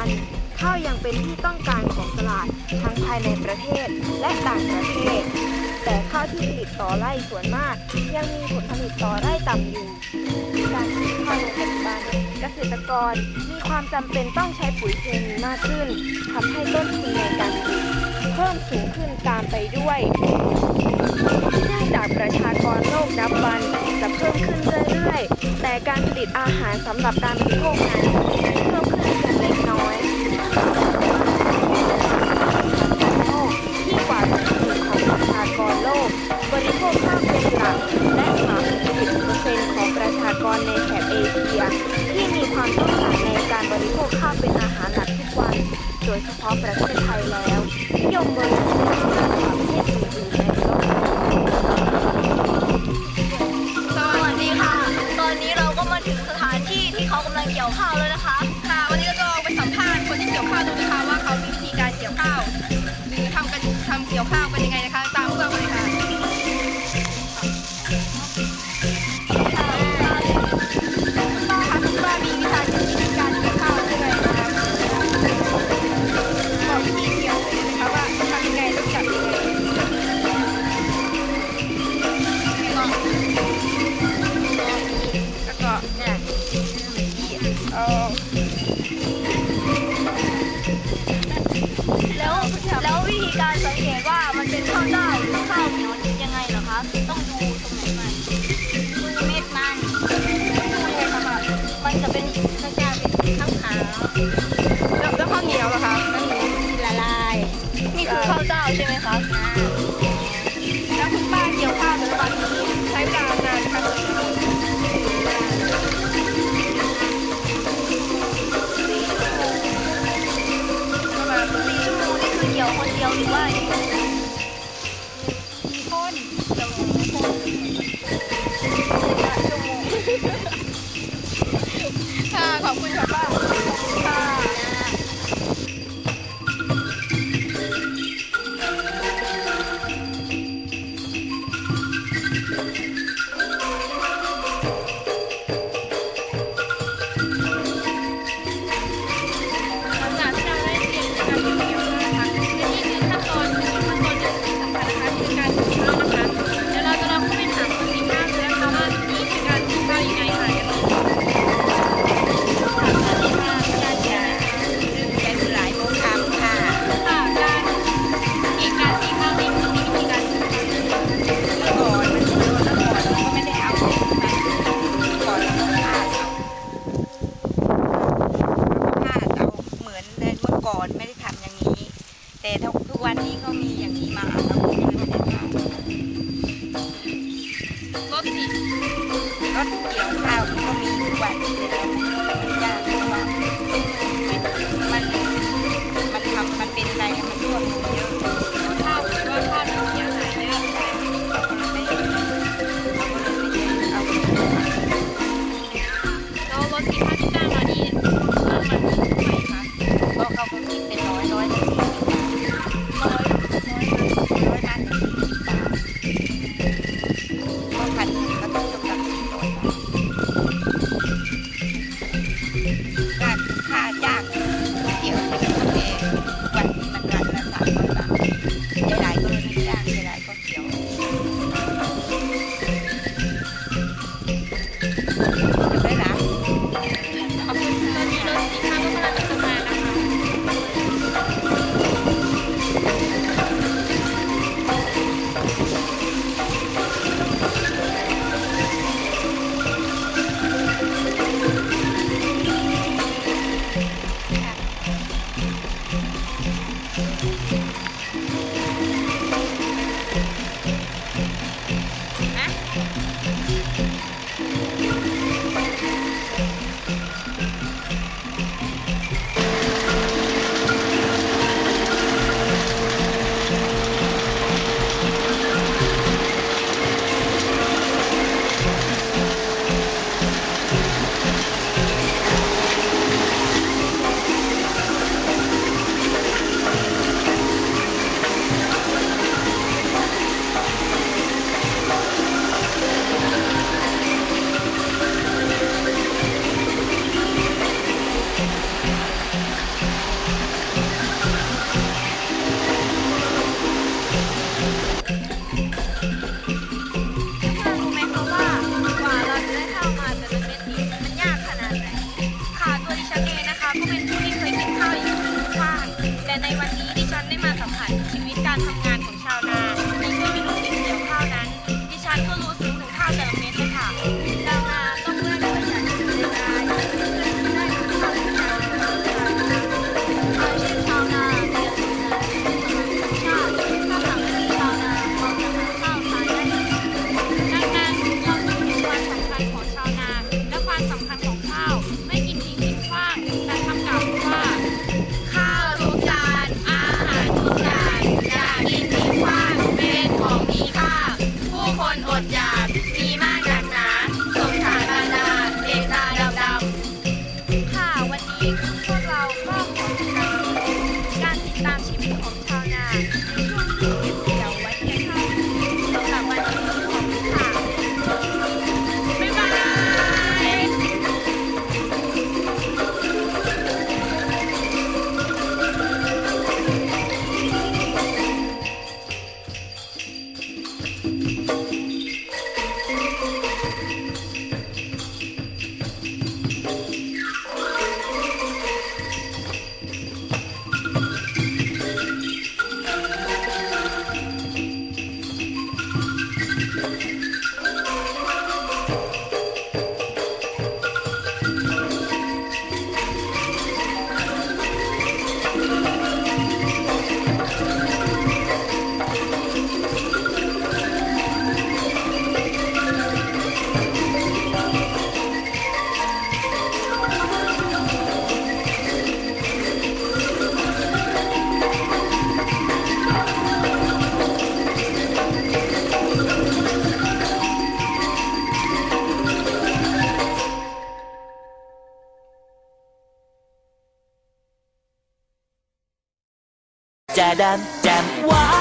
ัน ข้าวยังเป็นที่ต้องการของตลาดทั้งภายในประเทศและต่างประเทศ แต่ข้าวที่ผลิตต่อไร่ส่วนมาก ยังมีผลผลิตต่อไร่ต่ำอยู่การปลูกข้าวในปัจจุบันเกษตรกรมีความจำเป็นต้องใช้ปุ๋ยเคมีมากขึ้นทำให้ต้นทุนในการผลิตเพิ่มสูงขึ้นตามไปด้วยเนื่องจากประชากรโลกนับวันจะเพิ่มขึ้นเรื่อยๆ แต่การผลิตอาหารสำหรับการบริโภคนั้น ข้าวเป็นหลักและหา60%ของประชากรในแถบเอเชีย ที่มีความต้องการในการบริโภคข้าวเป็นอาหารหลักทุกวัน โดยเฉพาะประเทศไทยแล้วนิยมบริโภค แล้วแล้ววิธีการสังเกตว่ามันเป็นข้าวเจ้าหรือข้าวเหนียวยังไงเหรอคะต้องดูตรงไหนมันเม็ดมันใช่ค่ะมันจะเป็นข้าวเจ้าเป็นขาวขาว คนเดียวหรือว่ากี่คนค่ะขอบคุณค่ะป้าค่ะ Thank. noise, noise, noise. じゃあいま ดำแจ่มว้า